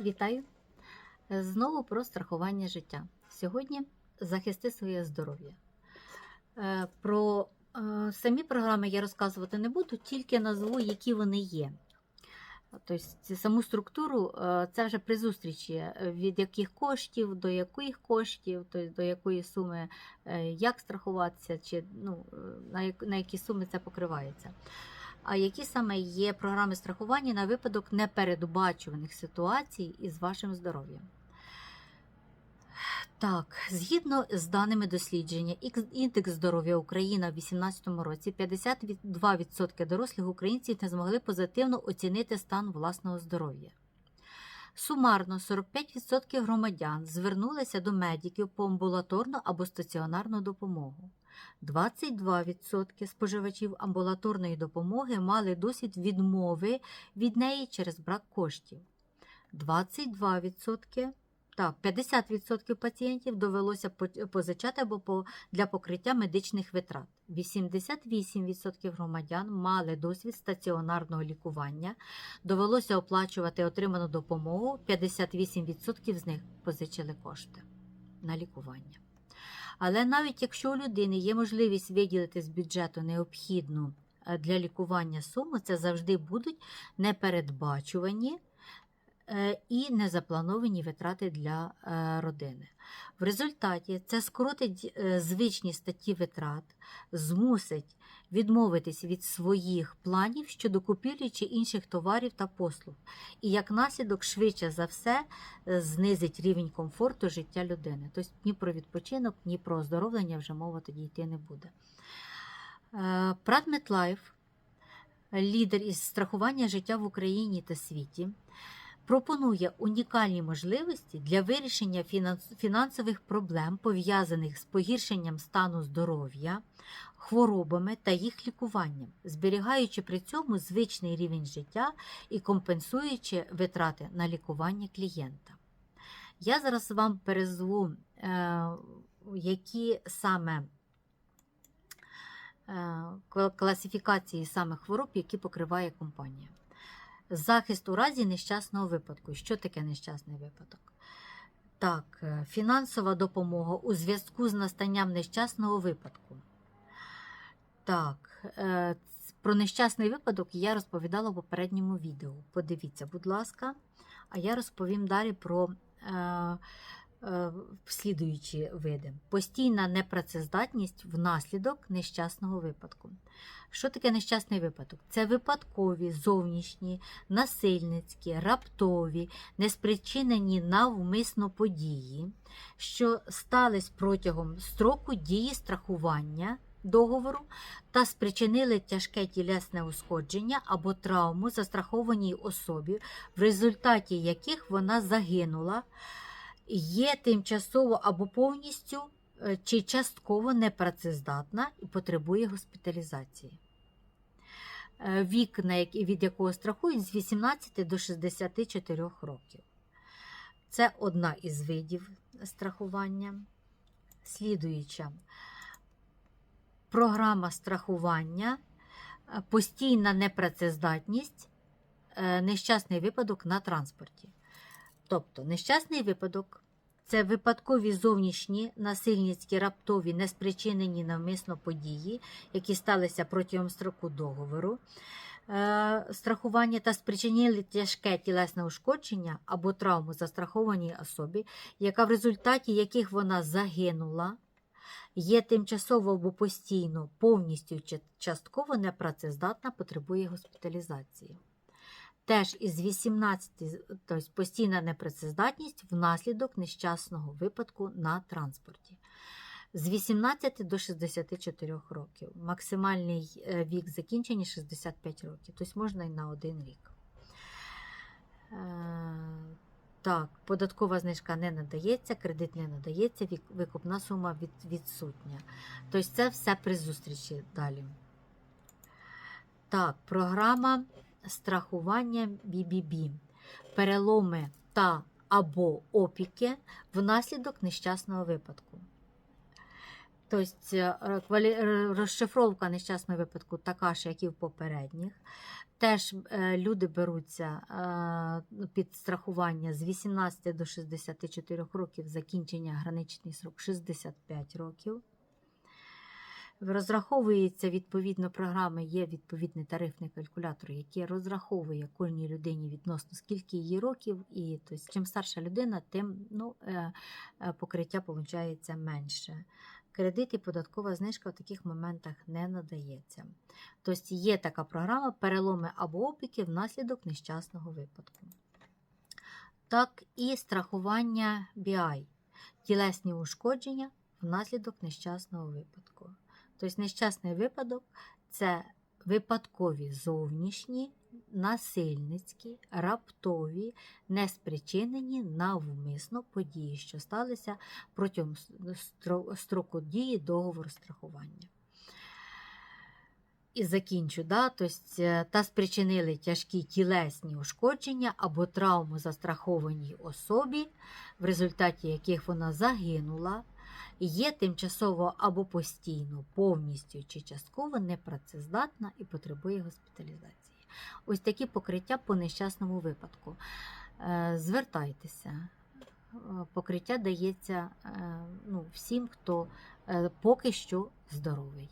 Вітаю! Знову про страхування життя. Сьогодні захисти своє здоров'я. Е, Про е, самі програми я розказувати не буду, тільки назву, які вони є. Тобто саму структуру е, це вже при зустрічі, від яких коштів, до яких коштів, тобто до якої суми, як страхуватися, чи ну, на які суми це покривається. А які саме є програми страхування на випадок непередбачуваних ситуацій із вашим здоров'ям? Так, згідно з даними дослідження, індекс здоров'я України у 2018 році 52% дорослих українців не змогли позитивно оцінити стан власного здоров'я. Сумарно 45% громадян звернулися до медиків по амбулаторну або стаціонарну допомогу. 22% споживачів амбулаторної допомоги мали досвід відмови від неї через брак коштів. 22%, так, 50% пацієнтів довелося позичати або для покриття медичних витрат. 88% громадян мали досвід стаціонарного лікування, довелося оплачувати отриману допомогу, 58% з них позичили кошти на лікування. Але навіть якщо у людини є можливість виділити з бюджету необхідну е, для лікування суму, це завжди будуть непередбачувані і незаплановані витрати для е, родини. В результаті це скоротить е, звичні статті витрат, змусить відмовитись від своїх планів щодо купівлі чи інших товарів та послуг, і як наслідок, швидше за все, е, знизить рівень комфорту життя людини. Тобто ні про відпочинок, ні про оздоровлення вже мова тоді йти не буде. Е, Прат Метлайф, лідер із страхування життя в Україні та світі, пропонує унікальні можливості для вирішення фінансових проблем, пов'язаних з погіршенням стану здоров'я, хворобами та їх лікуванням, зберігаючи при цьому звичний рівень життя і компенсуючи витрати на лікування клієнта. Я зараз вам перезву, е, які саме е, класифікації саме хвороб, які покриває компанія. Захист у разі нещасного випадку. Що таке нещасний випадок? Так, е, фінансова допомога у зв'язку з настанням нещасного випадку. Так, е, про нещасний випадок я розповідала в попередньому відео. Подивіться, будь ласка, а я розповім далі про е, слідуючі види: постійна непрацездатність внаслідок нещасного випадку. Що таке нещасний випадок? Це випадкові, зовнішні, насильницькі, раптові, неспричинені навмисно події, що стались протягом строку дії страхування договору та спричинили тяжке тілесне ушкодження або травму застрахованій особі, в результаті яких вона загинула, є тимчасово або повністю е, чи частково непрацездатна і потребує госпіталізації. Е, Вік, від якого страхують, з 18 до 64 років. Це одна із видів страхування. Слідуюча програма страхування, е, постійна непрацездатність, нещасний випадок на транспорті. Тобто, нещасний випадок це випадкові зовнішні насильницькі раптові неспричинені навмисно події, які сталися протягом строку договору. е, Страхування та спричинили тяжке тілесне ушкодження або травму застрахованій особі, яка в результаті яких вона загинула, є тимчасово або постійно, повністю чи частково непрацездатна, потребує госпіталізації. Теж із 18, тобто постійна непрацездатність внаслідок нещасного випадку на транспорті. З 18 до 64 років. Максимальний е, вік закінчення 65 років, тобто можна і на один рік. Е, Так, податкова знижка не надається, кредит не надається, викупна сума від, відсутня. Тобто це все при зустрічі далі. Так, програма страхування BBB. Переломи та або опіки внаслідок нещасного випадку. Тобто е, е, розшифровка нещасного випадку така ж, як і в попередніх. Теж е, люди беруться під страхування з 18 до 64 років, закінчення граничний срок 65 років. Розраховується відповідно програми, є відповідний тарифний калькулятор, який розраховує кожній людині відносно скільки її років, і тобто, чим старша людина, тим ну, е, е, покриття виходить менше. Кредит і податкова знижка в таких моментах не надається. Тобто є така програма переломи або опіки внаслідок нещасного випадку. Так і страхування BI, тілесні ушкодження внаслідок нещасного випадку. Тобто нещасний випадок це випадкові зовнішні, насильницькі, раптові, не спричинені навмисно події, що сталися протягом стро- строку дії договору страхування. І закінчу, да? тобто, е, та спричинили тяжкі тілесні ушкодження або травму застрахованій особі, в результаті яких вона загинула, є тимчасово або постійно, повністю чи частково непрацездатна і потребує госпіталізації. Ось такі покриття по нещасному випадку. Е, Звертайтеся. Е, Покриття дається е, ну, всім, хто поки що здоровий.